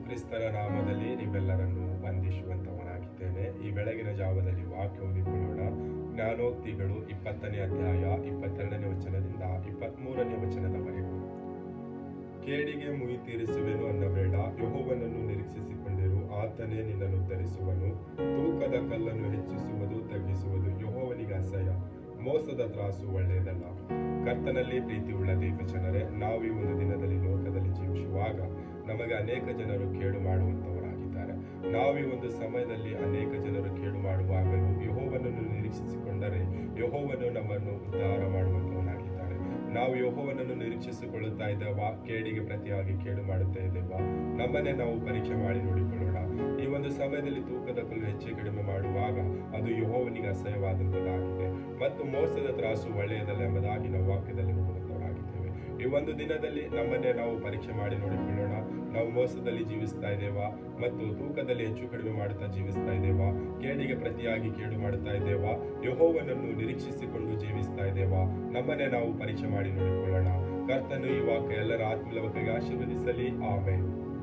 ಕ್ರಿಸ್ತರ ನಾಮದಲ್ಲಿ ನೀವೆಲ್ಲರನ್ನು ವಂದಿಸುವಂತವನಾಗಿದ್ದೇನೆ. ಈ ಬೆಳಗಿನ ಜಾವದಲ್ಲಿ ವಾಕ್ಯ ಓದಿಕೊಳ್ಳೋಣ ಜ್ಞಾನೋಕ್ತಿಗಳು ಇಪ್ಪತ್ತನೇ ಅಧ್ಯಾಯ ಇಪ್ಪತ್ತೆರಡನೇ ವಚನದಿಂದ ಇಪ್ಪತ್ಮೂರನೇ ವಚನದವರೆಗೂ. ಕೇಡಿಗೆ ಮುಯಿ ತೀರಿಸುವೆನು ಅನ್ನಬೇಡ. ಯಹೋವನನ್ನು ನಿರೀಕ್ಷಿಸಿಕೊಂಡಿರು. ಆತನೇ ನಿನ್ನನ್ನು ಧರಿಸುವನು ತೂಕದ ಕಲ್ಲನ್ನು ಹೆಚ್ಚಿಸುವುದು, ತಗ್ಗಿಸುವುದು ಯಹೋವನಿಗೆ ಅಸಹ್ಯ. ಮೋಸದ ತ್ರಾಸು ಒಳ್ಳೆಯದಲ್ಲ. ಕರ್ತನಲ್ಲಿ ಪ್ರೀತಿ ಉಳ್ಳ ದೇವಜನರೇ, ನಾವು ಈ ಒಂದು ದಿನದಲ್ಲಿ ಜೀವಿಸುವಾಗ ನಮಗೆ ಅನೇಕ ಜನರು ಕೇಡು ಮಾಡುವಂತವರಾಗಿದ್ದಾರೆ ನಾವು ಈ ಒಂದು ಸಮಯದಲ್ಲಿ ಅನೇಕ ಜನರು ಕೇಡು ಮಾಡುವಾಗಲೂ ಯಹೋವನನ್ನು ನಿರೀಕ್ಷಿಸಿಕೊಂಡರೆ ಯಹೋವನು ನಮ್ಮನ್ನು ಉದ್ಧಾರ ಮಾಡುವಂತವನಾಗಿದ್ದಾರೆ ನಾವು ಯಹೋವನನ್ನು ನಿರೀಕ್ಷಿಸಿಕೊಳ್ಳುತ್ತಾ ಇದ್ದೇವಾ? ಕೇಡಿಗೆ ಪ್ರತಿಯಾಗಿ ಕೇಡು ಮಾಡುತ್ತಾ ಇದ್ದೇವಾ? ನಮ್ಮನ್ನೇ ನಾವು ಪರೀಕ್ಷೆ ಮಾಡಿ ನೋಡಿಕೊಳ್ಳೋಣ. ಈ ಒಂದು ಸಮಯದಲ್ಲಿ ತೂಕದ ಕಲ್ಲು ಹೆಚ್ಚು ಕಡಿಮೆ ಮಾಡುವಾಗ ಅದು ಯಹೋವನಿಗೆ ಅಸಹ್ಯವಾದಂಥದ್ದಾಗಿದೆ. ಮತ್ತು ಮೋಸದ ತ್ರಾಸು ಒಳ್ಳೆಯದಲ್ಲ ಎಂಬುದಾಗಿ ನಾವು ವಾಕ್ಯದಲ್ಲಿ ನೋಡುವಂತವರಾಗಿದ್ದೇವೆ ಈ ಒಂದು ದಿನದಲ್ಲಿ ನಮ್ಮನ್ನೇ ನಾವು ಪರೀಕ್ಷೆ ಮಾಡಿ ನೋಡಿಕೊಳ್ಳೋಣ. ನಾವು ಮೋಸದಲ್ಲಿ ಜೀವಿಸ್ತಾ ಇದ್ದೇವಾ? ಮತ್ತು ತೂಕದಲ್ಲಿ ಹೆಚ್ಚು ಕಡಿಮೆ ಮಾಡುತ್ತಾ ಜೀವಿಸ್ತಾ ಇದ್ದೇವಾ? ಕೇಡಿಗೆ ಪ್ರತಿಯಾಗಿ ಕೇಡು ಮಾಡುತ್ತಾ ಇದ್ದೇವಾ? ಯಹೋವನನ್ನು ನಿರೀಕ್ಷಿಸಿಕೊಂಡು ಜೀವಿಸ್ತಾ ಇದ್ದೇವಾ? ನಮ್ಮನ್ನೇ ನಾವು ಪರೀಕ್ಷೆ ಮಾಡಿ ನೋಡಿಕೊಳ್ಳೋಣ. ಕರ್ತನು ಈ ವಾಕ್ಯ ಎಲ್ಲರ ಆತ್ಮಲವಕ್ಕೆ ಆಶೀರ್ವದಿಸಲಿ. ಆಮೇಲೆ